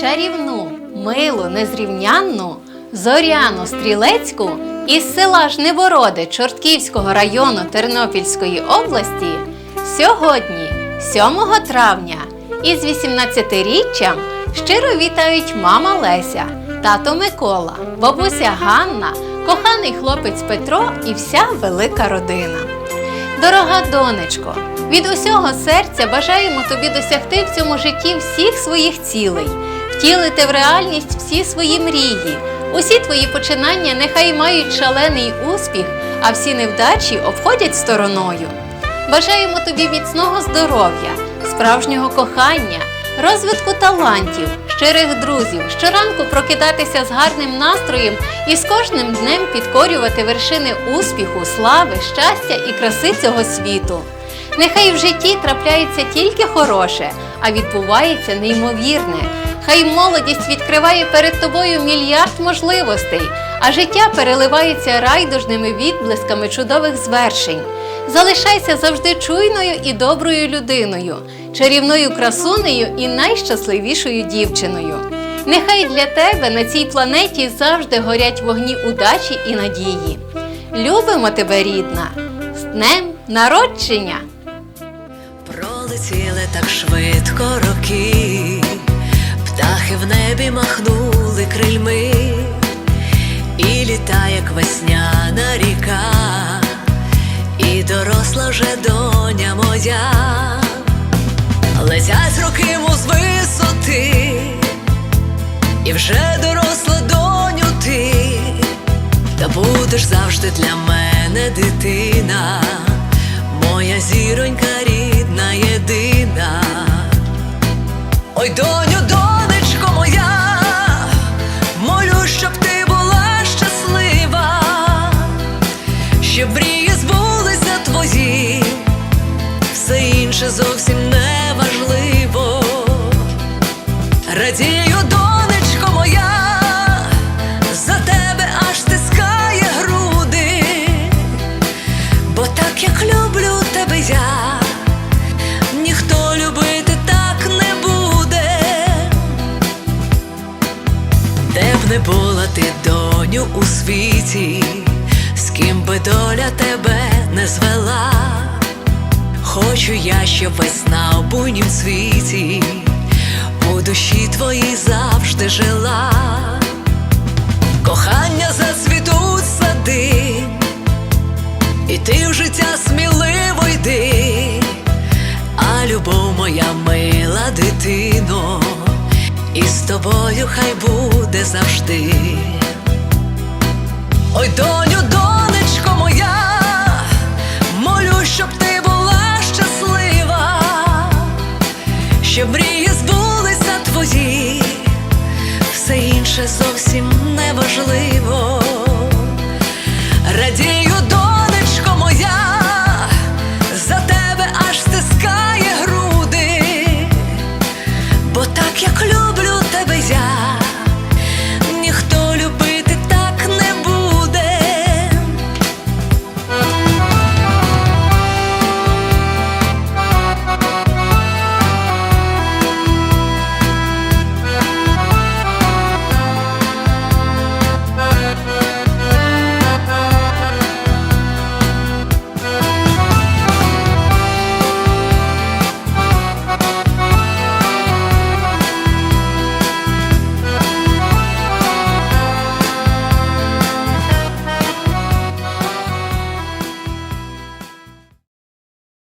чарівну, милу, незрівнянну Зоряну Стрілецьку із села Жнивороди Чортківського району Тернопільської області сьогодні, 7 травня, із 18-річчям щиро вітають мама Леся, тато Микола, бабуся Ганна, коханий хлопець Петро і вся велика родина. Дорога донечко, від усього серця бажаємо тобі досягти в цьому житті всіх своїх цілей, втілити в реальність всі свої мрії. Усі твої починання нехай мають шалений успіх, а всі невдачі обходять стороною. Бажаємо тобі міцного здоров'я, справжнього кохання, розвитку талантів, щирих друзів, щоранку прокидатися з гарним настроєм і з кожним днем підкорювати вершини успіху, слави, щастя і краси цього світу. Нехай в житті трапляється тільки хороше, а відбувається неймовірне. Хай молодість відкриває перед тобою мільярд можливостей, а життя переливається райдужними відблисками чудових звершень. Залишайся завжди чуйною і доброю людиною, чарівною красунею і найщасливішою дівчиною. Нехай для тебе на цій планеті завжди горять вогні удачі і надії. Любимо тебе, рідна, з днем народження! Пролетіли так швидко роки, махнули крильми, і літа, як весняна ріка, і доросла вже доня моя, летять роки му з висоти, і вже доросла доню ти, та будеш завжди для мене дитина, інше зовсім не важливо. Радію, донечко моя, за тебе аж стискає груди, бо так як люблю тебе я, ніхто любити так не буде. Де б не була ти, доню, у світі, з ким би доля тебе не звела. Хочу я, щоб весна в буйнім світі у душі твоїй завжди жила. Кохання зацвітуть сади, і ти в життя сміливо йди, а любов моя мила дитино, і з тобою хай буде завжди. Ой, доню, донечко